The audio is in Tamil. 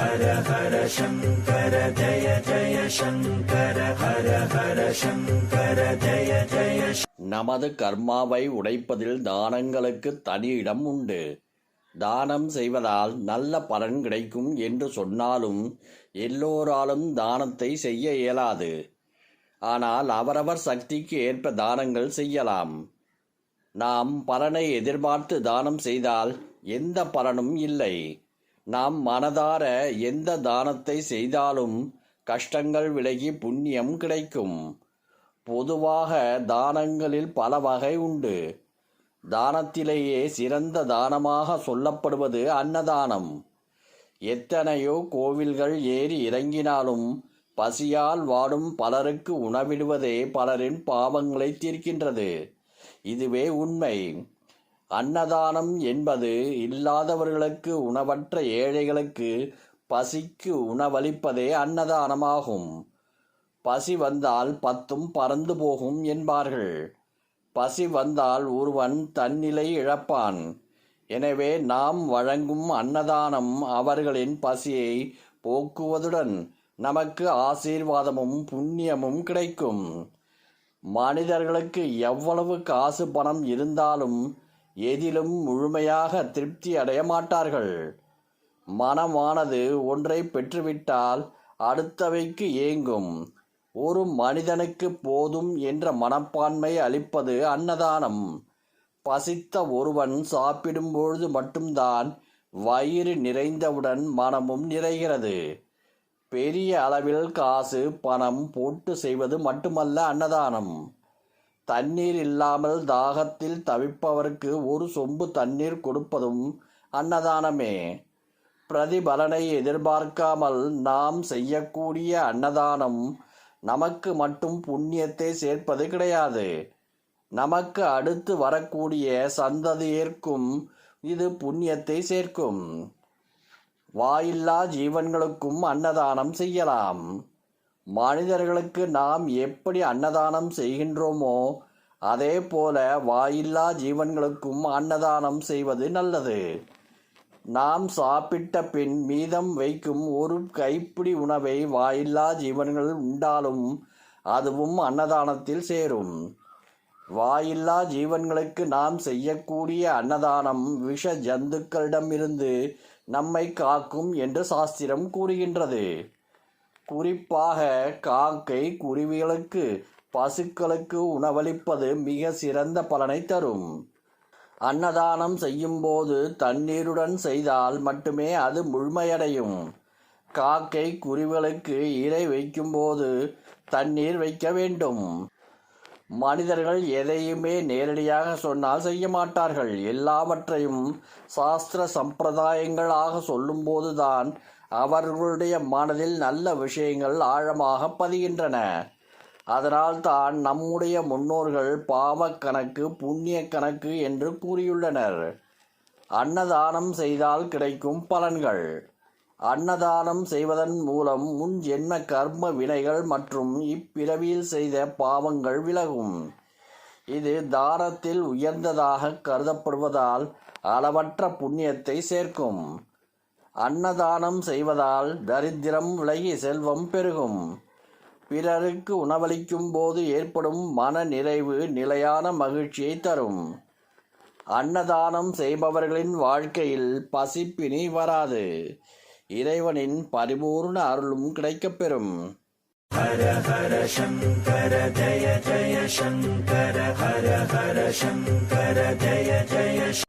ஹர ஹர சங்கர ஜய ஜய சங்கர ஹர ஹர சங்கர ஜய ஜய நமது கர்மாவை உடைப்பதில் தானங்களுக்கு தனி இடம் உண்டு. தானம் செய்வதால் நல்ல பலன் கிடைக்கும் என்று சொன்னாலும் எல்லோராலும் தானத்தை செய்ய இயலாது. ஆனால் அவரவர் சக்திக்கு ஏற்ப தானங்கள் செய்யலாம். நாம் பலனை எதிர்பார்த்து தானம் செய்தால் எந்த பலனும் இல்லை. நாம் மனதார எந்த தானத்தை செய்தாலும் கஷ்டங்கள் விலகி புண்ணியம் கிடைக்கும். பொதுவாக தானங்களில் பல வகை உண்டு. தானத்திலேயே சிறந்த தானமாக சொல்லப்படுவது அன்னதானம். எத்தனையோ கோவில்கள் ஏறி இறங்கினாலும் பசியால் வாடும் பலருக்கு உணவிடுவதே பலரின் பாவங்களை தீர்க்கின்றது. இதுவே உண்மை. அன்னதானம் என்பது இல்லாதவர்களுக்கு உணவற்ற ஏழைகளுக்கு பசிக்கு உணவளிப்பதே அன்னதானமாகும். பசி வந்தால் பத்தும் பறந்து போகும் என்பார்கள். பசி வந்தால் ஒருவன் தன்னிலை இழப்பான். எனவே நாம் வழங்கும் அன்னதானம் அவர்களின் பசியை போக்குவதுடன் நமக்கு ஆசீர்வாதமும் புண்ணியமும் கிடைக்கும். மனிதர்களுக்கு எவ்வளவு காசு பணம் இருந்தாலும் எதிலும் முழுமையாக திருப்தி அடைய மாட்டார்கள் மனமானது ஒன்றை பெற்றுவிட்டால் அடுத்தவைக்கு ஏங்கும். ஒரு மனிதனுக்கு போதும் என்ற மனப்பான்மை அளிப்பது அன்னதானம். பசித்த ஒருவன் சாப்பிடும் பொழுது மட்டும்தான் வயிறு நிறைந்தவுடன் மனமும் நிறைகிறது. பெரிய அளவில் காசு பணம் போட்டு செய்வது மட்டுமல்ல அன்னதானம். தண்ணீர் இல்லாமல் தாகத்தில் தவிப்பவருக்கு ஒரு சொம்பு தண்ணீர் கொடுப்பதும் அன்னதானமே. பிரதிபலனை எதிர்பார்க்காமல் நாம் செய்யக்கூடிய அன்னதானம் நமக்கு மட்டும் புண்ணியத்தை சேர்ப்பது கிடையாது. நமக்கு அடுத்து வரக்கூடிய சந்ததியர்க்கும் இது புண்ணியத்தை சேர்க்கும். வாயில்லா ஜீவன்களுக்கும் அன்னதானம் செய்யலாம். மனிதர்களுக்கு நாம் எப்படி அன்னதானம் செய்கின்றோமோ அதே போல வாயில்லா ஜீவன்களுக்கும் அன்னதானம் செய்வது நல்லது. நாம் சாப்பிட்ட பின் மீதம் வைக்கும் ஒரு கைப்பிடி உணவை வாயில்லா ஜீவன்கள் உண்டாலும் அதுவும் அன்னதானத்தில் சேரும். வாயில்லா ஜீவன்களுக்கு நாம் செய்யக்கூடிய அன்னதானம் விஷ ஜந்துக்களிடமிருந்து நம்மை காக்கும் என்று சாஸ்திரம் கூறுகின்றது. குறிப்பாக காக்கை குருவிகளுக்கு பசுக்களுக்கு உணவளிப்பது மிக சிறந்த பலனை தரும். அன்னதானம் செய்யும்போது தண்ணீருடன் செய்தால் மட்டுமே அது முழுமையடையும். காக்கை குருவிகளுக்கு இரை வைக்கும்போது தண்ணீர் வைக்க வேண்டும். மனிதர்கள் எதையுமே நேரடியாக சொன்னால் செய்ய மாட்டார்கள். எல்லாவற்றையும் சாஸ்திர சம்பிரதாயங்களாக சொல்லும்போதுதான் அவர்களுடைய மனதில் நல்ல விஷயங்கள் ஆழமாக பதிகின்றன. அதனால் தான் நம்முடைய முன்னோர்கள் பாவக்கணக்கு கணக்கு புண்ணிய கணக்கு என்று கூறியுள்ளனர். அன்னதானம் செய்தால் கிடைக்கும் பலன்கள். அன்னதானம் செய்வதன் மூலம் முன் ஜென்ம கர்ம வினைகள் மற்றும் இப்பிறவியில் செய்த பாவங்கள் விலகும். இது தானத்தில் உயர்ந்ததாக கருதப்படுவதால் அளவற்ற புண்ணியத்தை சேர்க்கும். அன்னதானம் செய்வதால் தரித்திரம் விலகி செல்வம் பெருகும். பிறருக்கு உணவளிக்கும் போது ஏற்படும் மன நிறைவு நிலையான மகிழ்ச்சியை தரும். அன்னதானம் செய்பவர்களின் வாழ்க்கையில் பசிப்பினி வராது. இறைவனின் பரிபூர்ண அருளும் கிடைக்கப்பெறும். ஹர ஹர சங்கர ஜய ஜய சங்கர ஹர ஹர சங்கர ஜய ஜய